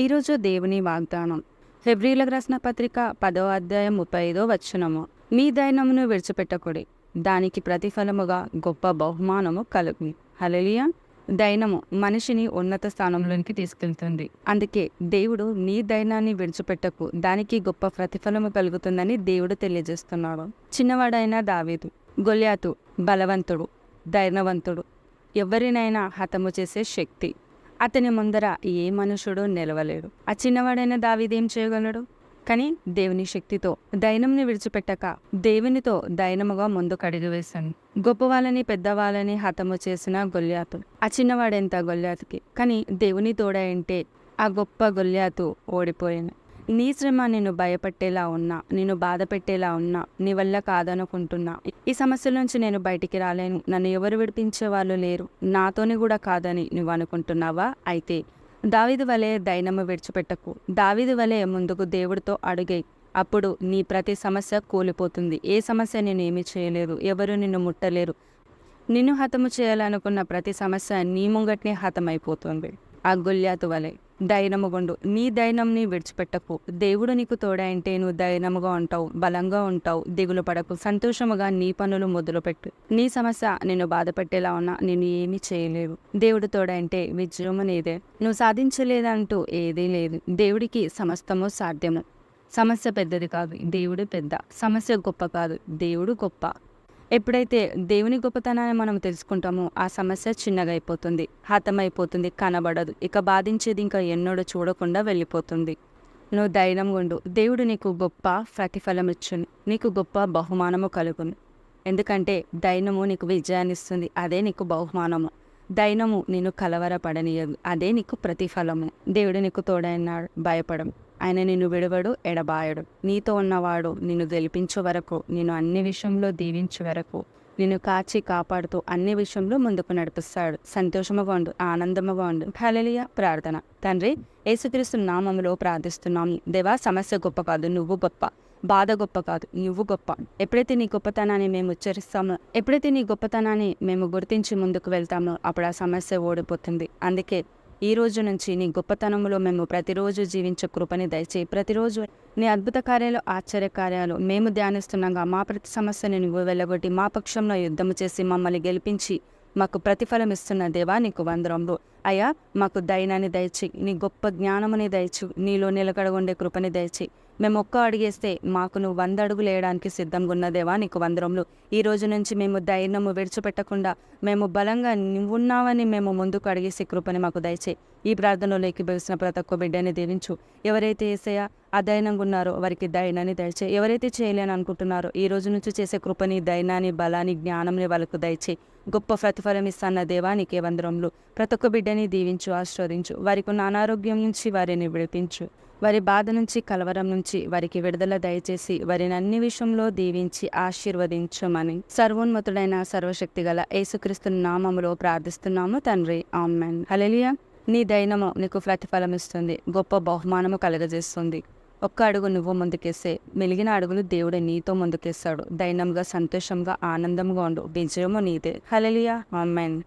ఈరోజు దేవుని వాగ్దానం. ఫిబ్రిలకు రాసిన పత్రిక పదో అధ్యాయం ముప్పై ఐదో వచ్చునము మీ దైనమును విడిచిపెట్టకుడి. దానికి ప్రతిఫలముగా గొప్ప బహుమానము కలుగు హలలియా దైనము మనిషిని ఉన్నత స్థానంలోనికి తీసుకెళ్తుంది. అందుకే దేవుడు నీ దైనాన్ని విడిచిపెట్టకు దానికి గొప్ప ప్రతిఫలము కలుగుతుందని దేవుడు తెలియజేస్తున్నాడు. చిన్నవాడైన దావీదు గొల్యాతు బలవంతుడు దైనవంతుడు ఎవరినైనా హతము చేసే శక్తి. అతని ముందర ఏ మనుషుడు నిలవలేడు. ఆ చిన్నవాడైన దావీదేం చేయగలడు? కానీ దేవుని శక్తితో దైనంని విడిచిపెట్టక దేవునితో దైనముగా ముందు కడిగి వేశాను. గొప్ప వాళ్ళని పెద్దవాళ్ళని హతము చేసిన గొల్లాతు ఆ చిన్నవాడెంత గొల్లాతుకి కానీ దేవుని తోడ అంటే ఆ గొప్ప గొల్లాతు ఓడిపోయాను నీ శ్రమ నేను భయపెట్టేలా ఉన్నా నేను బాధ పెట్టేలా ఉన్నా నీ వల్ల కాదనుకుంటున్నా. ఈ సమస్యల నుంచి నేను బయటికి రాలేను. నన్ను ఎవరు విడిపించే వాళ్ళు లేరు. నాతోని కూడా కాదని నువ్వు అనుకుంటున్నావా? అయితే దావిది వలె దైనము విడిచిపెట్టకు. దావిది వలె ముందుకు దేవుడితో అడుగే అప్పుడు నీ ప్రతి సమస్య కూలిపోతుంది. ఏ సమస్య నేను ఏమీ చేయలేదు. ఎవరు నిన్ను ముట్టలేరు. నిన్ను హతము చేయాలనుకున్న ప్రతి సమస్య నీ ముంగట్నే హతమైపోతుంది. ఆ గుళ్యాతు వలె. దైనముగుండు నీ దైనంని విడిచిపెట్టకు. దేవుడు నీకు తోడైంటే నువ్వు దైనముగా ఉంటావు బలంగా ఉంటావు దిగులు పడకు సంతోషముగా నీ పనులు మొదలుపెట్టు. నీ సమస్య నిన్ను బాధ పెట్టేలా ఉన్నా నేను ఏమీ చేయలేవు. దేవుడు తోడైంటే విజయము నీదే. నువ్వు సాధించలేదంటూ ఏదీ లేదు. దేవుడికి సమస్తము సాధ్యము. సమస్య పెద్దది కాదు దేవుడు పెద్ద. సమస్య గొప్ప కాదు దేవుడు గొప్ప. ఎప్పుడైతే దేవుని గొప్పతనాన్ని మనం తెలుసుకుంటామో ఆ సమస్య చిన్నగా అయిపోతుంది హతమైపోతుంది కనబడదు. ఇక బాధించేది ఇంకా ఎన్నోడో చూడకుండా వెళ్ళిపోతుంది. నువ్వు ధైర్యం ఉండు. దేవుడు నీకు గొప్ప ప్రతిఫలం ఇచ్చును నీకు గొప్ప బహుమానము కలుగును. ఎందుకంటే దైనము నీకు విజయాన్ని ఇస్తుంది. అదే నీకు బహుమానము. దైనము నేను కలవరపడనీయదు. అదే నీకు ప్రతిఫలము. దేవుడు నీకు తోడైనాడు భయపడం ఆయన నిన్ను విడవడు ఎడబాయడు. నీతో ఉన్నవాడు నిన్ను గెలిపించే వరకు నేను అన్ని విషయంలో దీవించే వరకు నిన్ను కాచి కాపాడుతూ అన్ని విషయంలో ముందుకు నడిపిస్తాడు. సంతోషముగా ఉండు ఆనందముగా ఉండు. హలలియ ప్రార్థన. తండ్రి యేసుక్రీస్తు నామములో ప్రార్థిస్తున్నాము దేవా సమస్య గొప్ప కాదు నువ్వు గొప్ప. బాధ గొప్ప కాదు నువ్వు గొప్ప. ఎప్పుడైతే నీ గొప్పతనాన్ని మేము ఉచ్చరిస్తామో ఎప్పుడైతే నీ గొప్పతనాన్ని మేము గుర్తించి ముందుకు వెళ్తామో అప్పుడు ఆ సమస్య ఓడిపోతుంది. అందుకే ఈ రోజు నుంచి నీ గొప్పతనంలో మేము ప్రతిరోజు జీవించే కృపని దయచేయి. ప్రతిరోజు నీ అద్భుత కార్యాలు ఆశ్చర్య కార్యాలు మేము ధ్యానిస్తున్నాగా. మా ప్రతి సమస్యని నువ్వు వెళ్ళగొట్టి మా పక్షంలో యుద్ధము చేసి మమ్మల్ని గెలిపించి మాకు ప్రతిఫలం ఇస్తున్న దేవా నీకు వందరంలో అయ్యా మాకు దైనాన్ని దయచి నీ గొప్ప జ్ఞానముని దయచు నీలో నిలకడగొండే కృపని దయచి. మేము ఒక్క అడిగేస్తే మాకు నువ్వు వంద అడుగులు వేయడానికి సిద్ధంగా ఉన్నదేవా నీకు వందరంలో ఈ రోజు నుంచి మేము ధైర్యము విడిచిపెట్టకుండా మేము బలంగా నువ్వున్నావని మేము ముందుకు అడిగేసి కృపని మాకు దయచే. ఈ ప్రార్థనలో ఏకీభవిస్తున్న ప్రతి ఒక్క బిడ్డని దీవించు. ఎవరైతే ఏసయ్య అధైనంగా ఉన్నారో వారికి దైనాన్ని దయచే. ఎవరైతే చేయలేని అనుకుంటున్నారో ఈ రోజు నుంచి చేసే కృపని దైనాన్ని బలాన్ని జ్ఞానంని వాళ్ళకు దయచే. గొప్ప ప్రతిఫలం ఇస్తాన్న దేవా నీకే వందరంలో ప్రతి ఒక్క బిడ్డని దీవించు ఆశీర్వదించు. వారికి ఉన్న అనారోగ్యం నుంచి వారిని విడిపించు. వారి బాధ నుంచి కలవరం నుంచి వారికి విడుదల దయచేసి వారిని అన్ని విషయంలో దీవించి ఆశీర్వదించమని. సర్వోన్మతుడైన సర్వశక్తి గల యేసుక్రీస్తు నామములో ప్రార్థిస్తున్నాము తండ్రి. ఆమెన్. హలెలియా నీ దైనము నీకు ప్రతిఫలం ఇస్తుంది గొప్ప బహుమానము కలగజేస్తుంది. ఒక్క అడుగు నువ్వు ముందుకేస్తే మెలిగిన అడుగులు దేవుడు నీతో ముందుకేస్తాడు. దైనంగా సంతోషంగా ఆనందంగా ఉండు. విజయము నీదే. హలలియా ఆన్మైన్